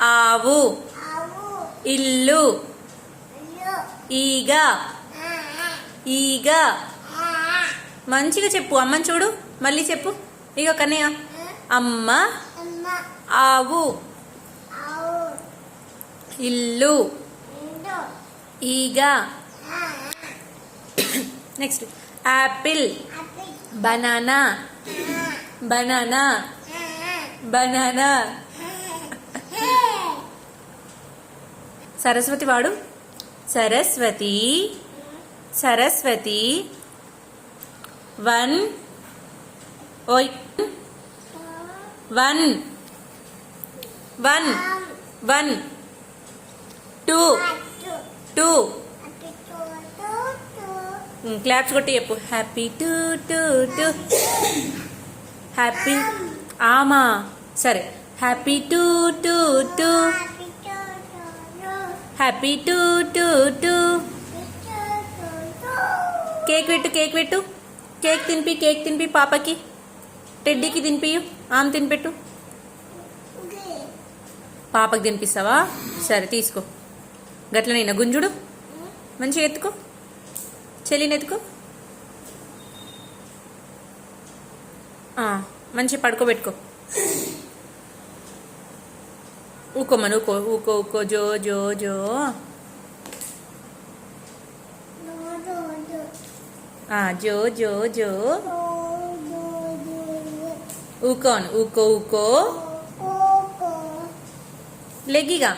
ఆవు. ఇల్లు. ఈగ. ఈగ. మంచిగా చెప్పు అమ్మని చూడు మళ్ళీ చెప్పు. ఇక కన్నయ్య. అమ్మ. ఆవు. ఇల్లు. ఈగ. Next. Apple. Banana. Banana. Banana. Saraswati వాడు? సరస్వతి. సరస్వతి. వన్. ఓయ్. One. One. One. Two. Two. Claps కొట్టి చెప్పు. Happy to to to. Happy. ఆమా. సరే. Happy to to to. Happy to to to cake పెట్టు కేక్ పెట్టు. కేక్ తినిపి కేక్ తినిపి పాపకి. టెడ్డీకి తినిపియు ఆమె తినిపెట్టు. పాపకి తినిపిస్తావా? సరే తీసుకో. గట్లనైనా గుంజుడు మంచిగా ఎత్తుకో. చెల్లిని ఎత్తుకో. మంచిగా పడుకోబెట్టుకో. Uko mana uko uko uko jo jo jo. Ah jo jo jo. Ukon uko uko. Uko. Legi ga?